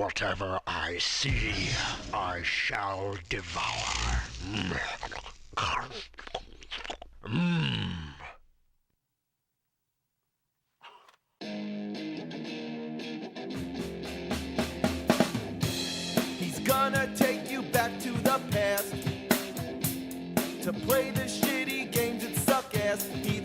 Whatever I see, I shall devour. Mmm. He's gonna take you back to the past to play the shitty games that suck ass. He'd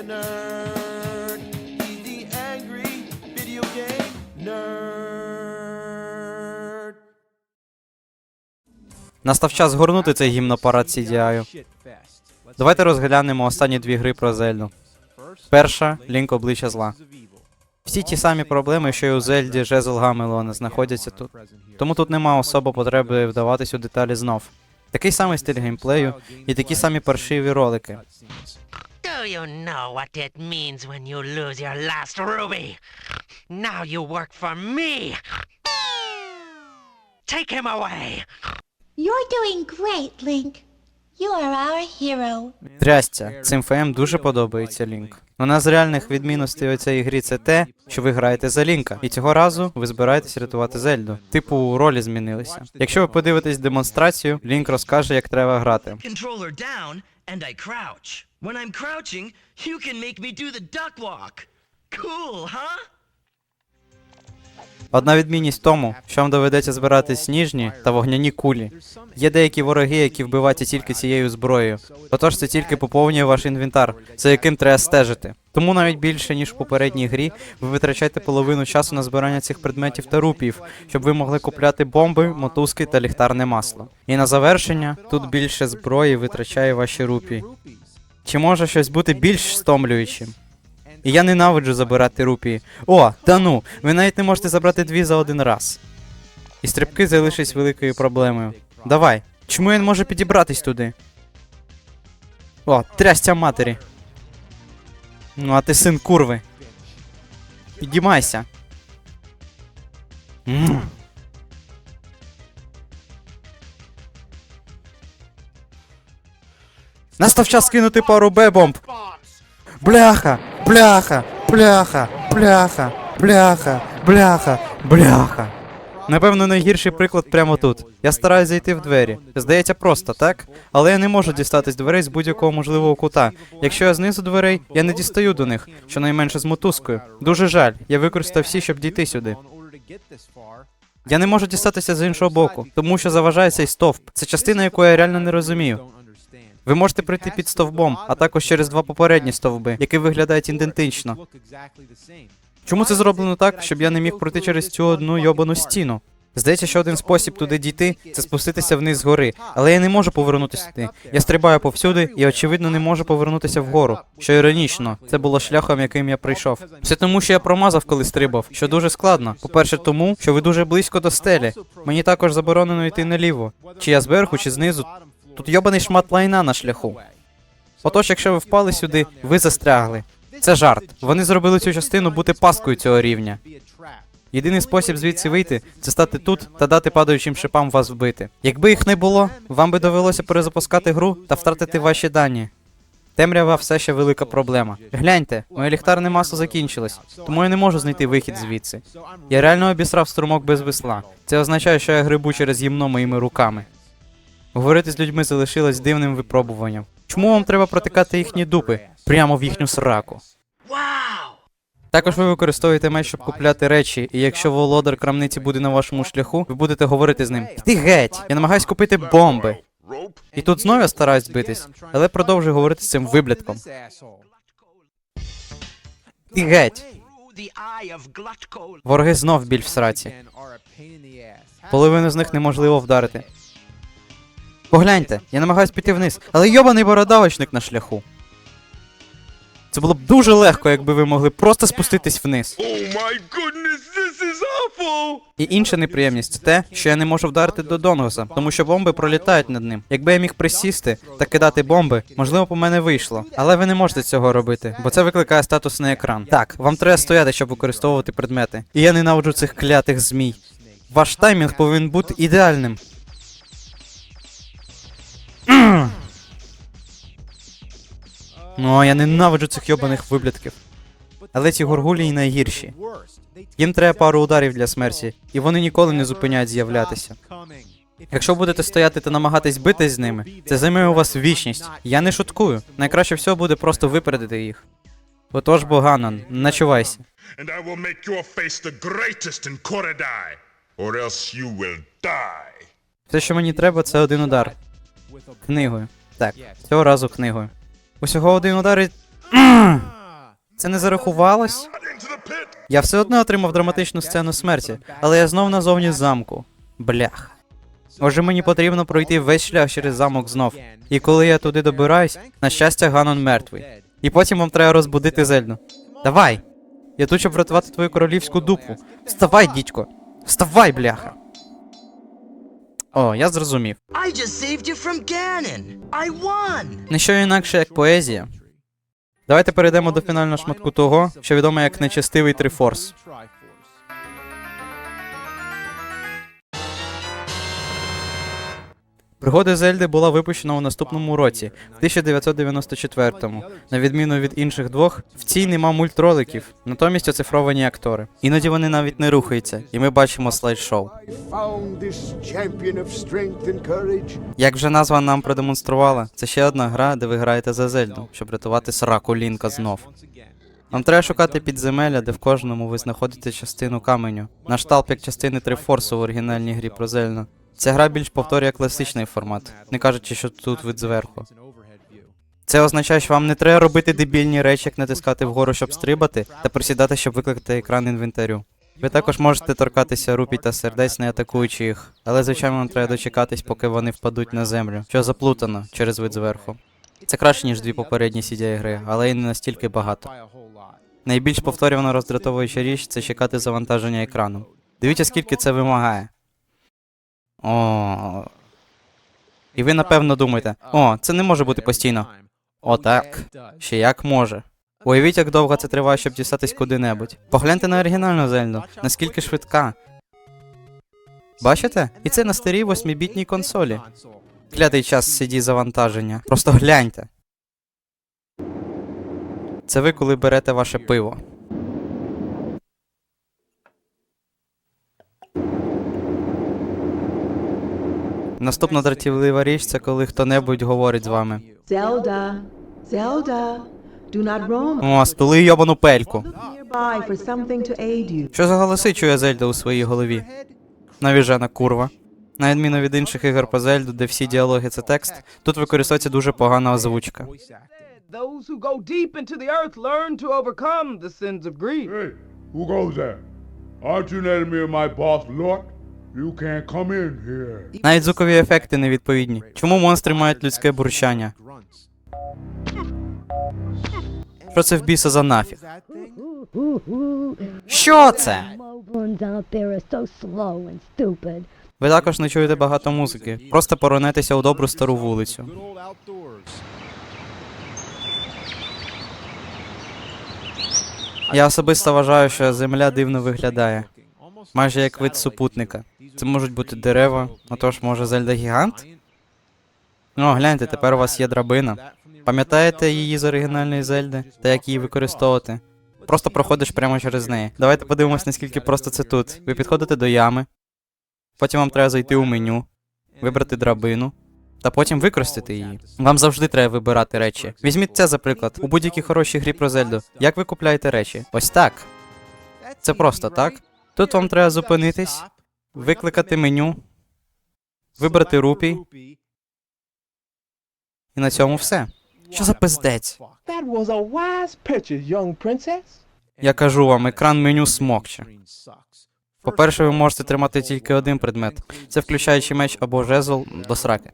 Sega nerd. He's the angry video game nerd. Настав час згорнути цей гімнопарад CDI. Давайте розглянемо останні дві гри про Зельду. Перша Лінк обличчя зла. Всі ті самі проблеми, що й у Зельді Жезл Гамелона, знаходяться тут. Тому тут нема особо потреби вдаватись у деталі знов. Такий самий стиль геймплею і такі самі паршиві ролики. Do you know what it means when you lose your last ruby? Now you work for me. Take him away. You're doing great, Link. You are our hero. Трястя, цим ФМ дуже подобається Лінк. Одна з реальних відмінностей у цій грі це те, що ви граєте за Лінка, і цього разу ви збираєтесь рятувати Зельду. Типу, ролі змінилися. Якщо ви подивитесь демонстрацію, Лінк розкаже, як треба грати. And I crouch. When I'm crouching, you can make me do the duck walk. Cool, huh? Одна відмінність в тому, що вам доведеться збирати сніжні та вогняні кулі. Є деякі вороги, які вбиваються тільки цією зброєю. Отож це тільки поповнює ваш інвентар, за яким треба стежити. Тому навіть більше ніж в попередній грі, ви витрачаєте половину часу на збирання цих предметів та рупів, щоб ви могли купляти бомби, мотузки та ліхтарне масло. І на завершення тут більше зброї витрачає ваші рупії. Чи може щось бути більш стомлюючим? І я ненавиджу забирати рупії. О, та ну, ви навіть не можете забрати дві за один раз. І стрибки залишись великою проблемою. Давай, чому не можу підібратись туди? О, трястя матері. Ну, а ти син курви. Підіймайся. М. Настав час кинути пару Б-бомб. Бляха, бляха, бляха, бляха, бляха, бляха, бляха. Напевно, найгірший приклад прямо тут. Я стараюсь зайти в двері. Здається, просто, так? Але я не можу дістатись дверей з будь-якого можливого кута. Якщо я знизу дверей, я не дістаю до них, щонайменше з мотузкою. Дуже жаль, я використав всі, щоб дійти сюди. Я не можу дістатися з іншого боку, тому що заважає цей стовп. Це частина, яку я реально не розумію. Ви можете пройти під стовбом, а також через два попередні стовби, які виглядають ідентично. Чому це зроблено так, щоб я не міг пройти через цю одну йобану стіну? Здається, що один спосіб туди дійти це спуститися вниз з гори, але я не можу повернутися туди. Я стрибаю повсюди і, очевидно, не можу повернутися вгору. Що іронічно, це було шляхом, яким я прийшов. Все тому, що я промазав, коли стрибав, що дуже складно. По-перше, тому, що ви дуже близько до стелі. Мені також заборонено йти наліво. Чи я зверху, чи знизу. Тут йобаний шмат лайна на шляху. Отож, якщо ви впали сюди, ви застрягли. Це жарт. Вони зробили цю частину бути паскою цього рівня. Єдиний спосіб звідси вийти це стати тут та дати падаючим шипам вас вбити. Якби їх не було, вам би довелося перезапускати гру та втратити ваші дані. Темрява все ще велика проблема. Гляньте, моє ліхтарне масло закінчилось, тому я не можу знайти вихід звідси. Я реально обісрав струмок без весла. Це означає, що я грибу через гімно моїми руками. Говорити з людьми залишилось дивним випробуванням. Чому вам треба протикати їхні дупи прямо в їхню сраку? Також ви використовуєте меч, щоб купляти речі, і якщо володар крамниці буде на вашому шляху, ви будете говорити з ним. Ти геть! Я намагаюсь купити бомби. І тут знову я стараюсь збитись, але продовжую говорити з цим виблядком. Ти геть! Вороги знов біль в сраці. Половину з них неможливо вдарити. Погляньте, я намагаюсь піти вниз, але йобаний бородавочник на шляху. Це було б дуже легко, якби ви могли просто спуститись вниз. Oh my goodness, this is awful! І інша неприємність це те, що я не можу вдарити до Донгоса, тому що бомби пролітають над ним. Якби я міг присісти та кидати бомби, можливо, по мене вийшло. Але ви не можете цього робити, бо це викликає статусний екран. Так, вам треба стояти, щоб використовувати предмети. І я ненавиджу цих клятих змій. Ваш таймінг повинен бути ідеальним. Ну, а я ненавиджу цих йобаних виблядків. Але ці горгулії найгірші. Їм треба пару ударів для смерті, і вони ніколи не зупиняють з'являтися. Якщо будете стояти та намагатись битись з ними, це займе у вас вічність. Я не шуткую. Найкраще всього буде просто випередити їх. Отож, Боганан, начувайся. Все, що мені треба, це один удар. Книгою. Так, цього разу книгою. Усього один удар і. Це не зарахувалось? Я все одно отримав драматичну сцену смерті, але я знов назовні замку. Блях. Отже, мені потрібно пройти весь шлях через замок знов. І коли я туди добираюсь, на щастя, Ганон мертвий. І потім вам треба розбудити Зельду. Давай! Я тут, щоб врятувати твою королівську дупу. Вставай, дідько! Вставай, бляха! О, я зрозумів. I just saved you from Ganon. I won. Не що інакше, як поезія. Давайте перейдемо до фінального шматку того, що відомо як нечестивий Трифорс. Пригоди Зельди була випущена у наступному році, в 1994-му. На відміну від інших двох, в цій нема мультроликів, натомість оцифровані актори. Іноді вони навіть не рухаються, і ми бачимо слайд-шоу. Як вже назва нам продемонструвала, це ще одна гра, де ви граєте за Зельду, щоб рятувати сраку Лінка знов. Вам треба шукати підземелля, де в кожному ви знаходите частину каменю. Наш талп як частини Трифорсу в оригінальній грі про Зельду. Ця гра більш повторює класичний формат, не кажучи, що тут вид зверху. Це означає, що вам не треба робити дебільні речі, як натискати вгору, щоб стрибати, та присідати, щоб викликати екран інвентарю. Ви також можете торкатися рупій та сердець, не атакуючи їх, але звичайно вам треба дочекатись, поки вони впадуть на землю, що заплутано через вид зверху. Це краще, ніж дві попередні cdi гри, але і не настільки багато. Найбільш повторювана роздратовуюча річ це чекати завантаження екрану. Дивіться, скільки це вимагає. О. І ви напевно думаєте, о, це не може бути постійно. О, так. Ще як може. Уявіть, як довго це триває, щоб дістатись куди-небудь. Погляньте на оригінальну Зельду, наскільки швидка. Бачите? І це на старій 8-бітній консолі. Клятий час CD завантаження. Просто гляньте. Це ви, коли берете ваше пиво. Наступна дратівлива річ це коли хто-небудь говорить з вами. Zelda, Zelda, do not roam. О, стули йобану пельку. Nearby for something to aid you. Що за голоси чує Зельда у своїй голові? Навіжена курва. На відміну від інших ігор по Зельду, де всі діалоги це текст, тут використовується дуже погана озвучка. Those who go deep into the earth learn to overcome the sins of greed. Hey, who goes there? Aren't you letting me and my boss look? You can't come in here. Навіть звукові ефекти невідповідні. Чому монстри мають людське бурчання? Що це в біса за нафіг? Що це? Ви також не чуєте багато музики. Просто поронетеся у добру стару вулицю. Я особисто вважаю, що земля дивно виглядає. Майже як вид супутника. Це можуть бути дерева, а то може Зельда гігант? Ну, гляньте, тепер у вас є драбина. Пам'ятаєте її з оригінальної Зельди та як її використовувати? Просто проходиш прямо через неї. Давайте подивимось, наскільки просто це тут. Ви підходите до ями, потім вам треба зайти у меню, вибрати драбину, та потім використати її. Вам завжди треба вибирати речі. Візьміть це за приклад. У будь-якій хорошій грі про Зельду. Як ви купляєте речі? Ось так. Це просто так. Тут вам треба зупинитись, викликати меню, вибрати рупій, і на цьому все. Що за пиздець? Я кажу вам, екран меню смокче. По-перше, ви можете тримати тільки один предмет. Це включаючи меч або жезл до сраки.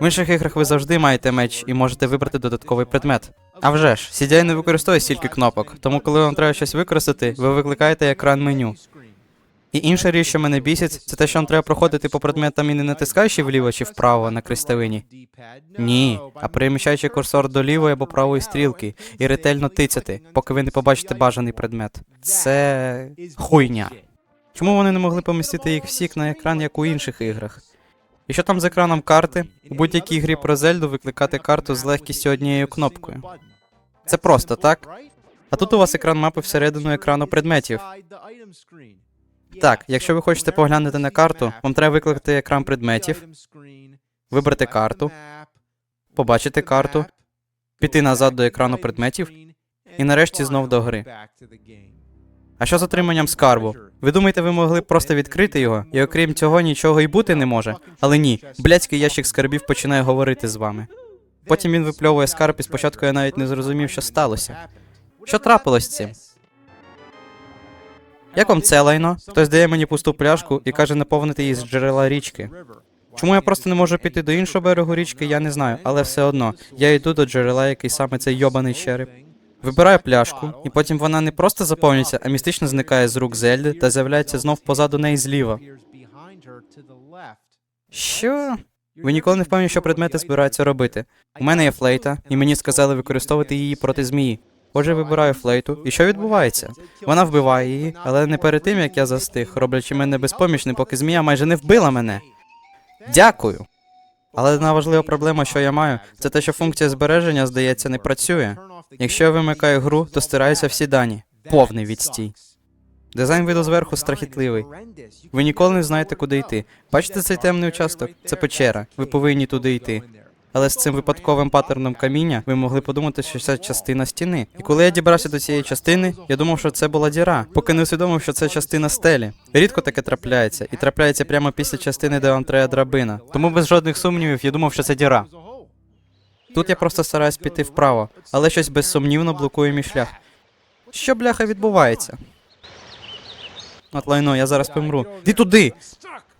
В інших іграх ви завжди маєте меч і можете вибрати додатковий предмет. А вже ж, CDI не використовує стільки кнопок, тому коли вам треба щось використати, ви викликаєте екран меню. І інша річ, що мене бісить, це те, що вам треба проходити по предметам і не натискаючи вліво чи вправо на крестовині. Ні, а переміщаючи курсор до лівої або правої стрілки і ретельно тицяти, поки ви не побачите бажаний предмет. Це хуйня. Чому вони не могли помістити їх всі на екран, як у інших іграх? І що там з екраном карти? У будь-якій грі про Зельду викликати карту з легкістю однією кнопкою. Це просто, так? А тут у вас екран мапи всередину екрану предметів. Так, якщо ви хочете поглянути на карту, вам треба викликати екран предметів, вибрати карту, побачити карту, піти назад до екрану предметів і нарешті знов до гри. А що з отриманням скарбу? Ви думаєте, ви могли просто відкрити його, і окрім цього нічого і бути не може? Але ні, блядський ящик скарбів починає говорити з вами. Потім він випльовує скарб, і спочатку я навіть не зрозумів, що сталося. Що трапилось з цим? Як вам це лайно? Хтось дає мені пусту пляшку і каже наповнити її з джерела річки. Чому я просто не можу піти до іншого берегу річки, я не знаю, але все одно я йду до джерела, який саме цей йобаний череп. Вибираю пляшку, і потім вона не просто заповнюється, а містично зникає з рук Зельди та з'являється знов позаду неї зліва. Що? Ви ніколи не впевнені, що предмети збираються робити. У мене є флейта, і мені сказали використовувати її проти змії. Отже, вибираю флейту, і що відбувається? Вона вбиває її, але не перед тим, як я застиг, роблячи мене безпомічним, поки змія майже не вбила мене. Дякую. Але одна важлива проблема, що я маю, це те, що функція збереження, здається, не працює. Якщо я вимикаю гру, то стираються всі дані. Повний відстій. Дизайн виду зверху страхітливий. Ви ніколи не знаєте, куди йти. Бачите цей темний участок? Це печера. Ви повинні туди йти. Але з цим випадковим паттерном каміння ви могли подумати, що це частина стіни. І коли я дібрався до цієї частини, я думав, що це була діра, поки не усвідомив, що це частина стелі. Рідко таке трапляється, і трапляється прямо після частини, де вам треба драбина. Тому без жодних сумнівів я думав, що це діра. Тут я просто стараюсь піти вправо, але щось безсумнівно блокує мій шлях. Що бляха відбувається? От лайно, я зараз помру. Ти туди!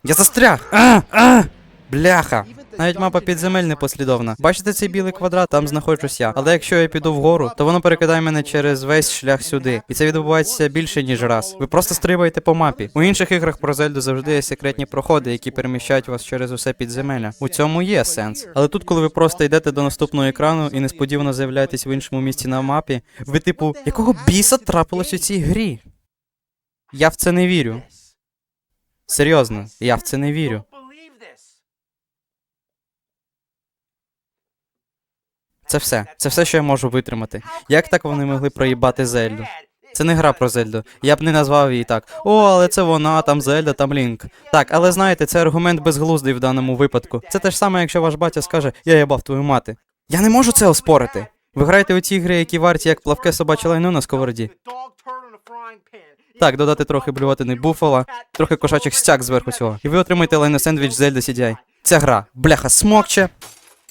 Я застряг! А! А! Бляха! Навіть мапа підземель непослідовна. Бачите цей білий квадрат, там знаходжусь я. Але якщо я піду вгору, то воно перекидає мене через весь шлях сюди. І це відбувається більше ніж раз. Ви просто стрибаєте по мапі. У інших іграх про Зельду завжди є секретні проходи, які переміщають вас через усе підземелля. У цьому є сенс. Але тут, коли ви просто йдете до наступного екрану і несподівано з'являєтесь в іншому місці на мапі, ви типу, якого біса трапилось у цій грі? Я в це не вірю. Серйозно, я в це не вірю. Це все. Це все, що я можу витримати. Як так вони могли проїбати Зельду? Це не гра про Зельду. Я б не назвав її так. О, але це вона, там Зельда, там Лінк. Так, але знаєте, це аргумент безглуздий в даному випадку. Це те ж саме, якщо ваш батя скаже, я їбав твою мати. Я не можу це оспорити. Ви граєте у ті ігри, які варті як плавке собаче лайно на сковороді. Так, додати трохи блюватини буфала, трохи кошачих стяг зверху цього. І ви отримаєте лайно сендвіч Зельда CDI. Ця гра. Бляха смокче.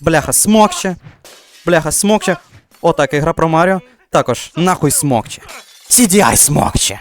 Бляха смокче. Бляха смокче. Отак, ігра про Маріо. Також нахуй смокче. CDI смокче.